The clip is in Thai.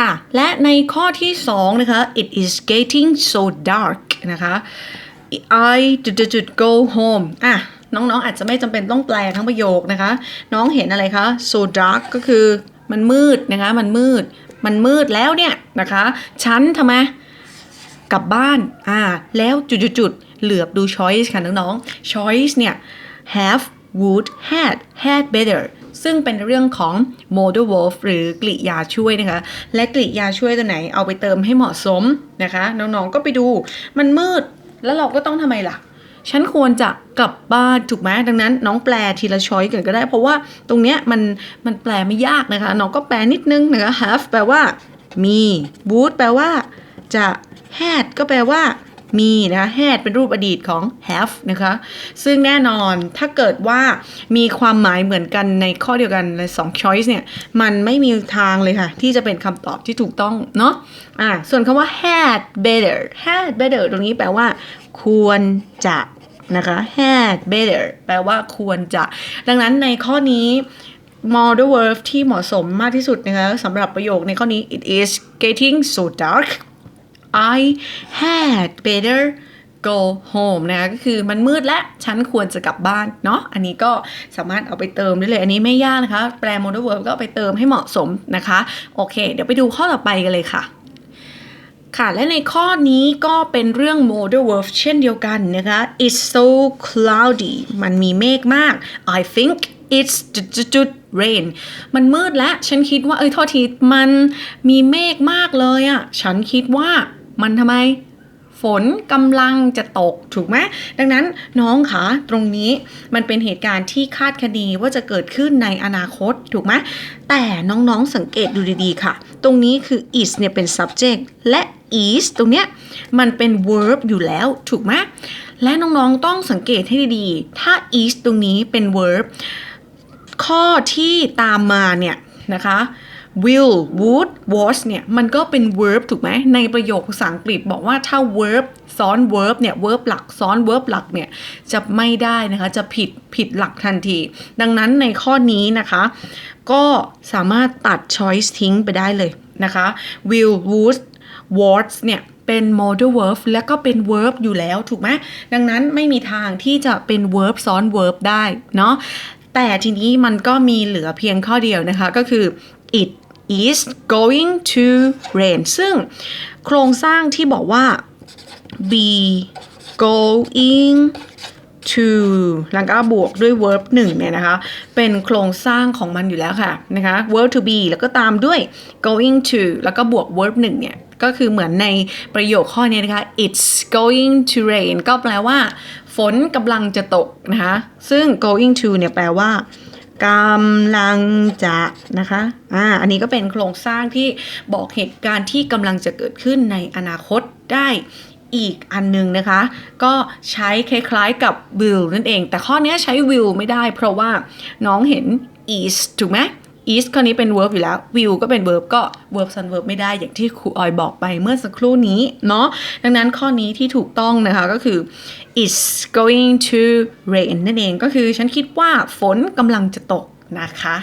ค่ะ และในข้อที่2นะคะ it is getting so dark นะคะ I d d go home อะ น้องๆ อาจจะไม่จำเป็นต้องแปลทั้งประโยคนะคะ น้องเห็นอะไรคะ so dark ก็คือมันมืดนะคะ มันมืด มันมืดแล้วเนี่ยนะคะ ฉันทำไมกลับบ้าน อ่า แล้วจุดๆๆเหลือบดู choice ค่ะน้องๆ choice เนี่ย have would had had better ซึ่งเป็นเรื่องของ modal verb หรือกริยาช่วยนะคะ และกริยาช่วยตัวไหนเอาไปเติมให้เหมาะสมนะคะ น้องๆก็ไปดูมันมืดแล้วเราก็ต้องทำไมล่ะฉันควรจะกลับบ้านถูกไหมดังนั้น น้องแปลทีละช้อยกันก็ได้ เพราะว่าตรงเนี้ยมันมันแปลไม่ยากนะคะ น้องก็แปลนิดนึงนะคะ have แปลว่ามี would แปลว่า จะ had ก็แปลว่า มีนะคะ had เป็นรูปอดีตของ have นะคะ ซึ่งแน่นอนถ้าเกิดว่ามีความหมายเหมือนกันในข้อเดียวกันในสอง choice เนี่ย มันไม่มีทางเลยค่ะ ที่จะเป็นคำตอบที่ถูกต้องเนาะอ่าส่วนคำว่า had better had better ตรงนี้แปลว่า ควรจะนะคะ had better แปลว่าควรจะ ดังนั้นในข้อนี้ modal verb ที่เหมาะสมมากที่สุดนะคะสำหรับประโยคในข้อนี้ it is getting so dark I had better go home นะคะก็คือมันมืดและฉันควรจะกลับบ้านเนาะอันนี้ก็สามารถเอาไปเติมได้เลย อันนี้ไม่ยากนะคะ แปล modal verb ก็เอาไปเติมให้เหมาะสมนะคะ โอเค เดี๋ยวไปดูข้อต่อไปกันเลยค่ะค่ะ และในข้อนี้ก็เป็นเรื่อง modal verb เช่นเดียวกันนะคะ it's so cloudy มันมีเมฆมาก I think it's จุด rain มันมืดและฉันคิดว่า เอ้ยโทษที มันมีเมฆมากเลยอะ่ะฉันคิดว่า มันทำไม ฝนกำลังจะตกถูกไหมดังนั้นน้องคะตรงนี้มันเป็นเหตุการณ์ที่คาดคะเนว่าจะเกิดขึ้นในอนาคตถูกไหมแต่น้องๆสังเกตดูดีๆค่ะ ตรงนี้คือ is เนี่ยเป็น subject และ is ตรงเนี้ยมันเป็น verb อยู่แล้วถูกไหมและน้องๆต้องสังเกตให้ดีๆ ถ้า is ตรงนี้เป็น verb ข้อที่ตามมาเนี่ยนะคะ will would was เนี่ยมันก็เป็น verb ถูกไหมในประโยคภาษาอังกฤษบอกว่าถ้า verb ซ้อน verb เนี่ย verb หลักซ้อน verb หลักเนี่ยจะไม่ได้นะคะจะผิดผิดหลักทันที ดังนั้นในข้อนี้นะคะ ก็สามารถตัด choice ทิ้งไปได้เลยนะคะ will would was เนี่ยเป็น modal verb แล้วก็เป็น verb อยู่แล้วถูกไหมดังนั้นไม่มีทางที่จะเป็น verb ซ้อน verb ได้เนาะแต่ทีนี้มันก็มีเหลือเพียงข้อเดียวนะคะก็คือ it is going to rain ซึ่งโครงสร้างที่บอกว่า be going to แล้วก็บวกด้วย verb 1เนี่ยนะคะ เป็นโครงสร้างของมันอยู่แล้วค่ะนะคะ verb to be แล้วก็ตามด้วย going to แล้วก็บวก verb 1เนี่ย ก็คือเหมือนในประโยคข้อนี้นะคะ it's going to rain ก็แปลว่า ฝนกำลังจะตกนะคะ ซึ่ง going to เนี่ยแปลว่า กำลังจะนะคะ อ่า อันนี้ก็เป็นโครงสร้างที่บอกเหตุการณ์ที่กำลังจะเกิดขึ้นในอนาคตได้อีกอันหนึงนะคะ ก็ใช้คล้ายๆกับ will นั่นเอง แต่ข้อนี้ใช้ will ไม่ได้เพราะว่าน้องเห็น is ถูกไหม is ข้อนี้เป็น verb อยู่แล้ว will ก็เป็น verb ก็ verb ซ้อน verb ไม่ได้อย่างที่ครูออยบอกไปเมื่อสักครู่นี้เนาะดังนั้นข้อนี้ที่ถูกต้องนะคะก็คือ is going to rain นั่นเองก็คือฉันคิดว่าฝนกำลังจะตกนะคะ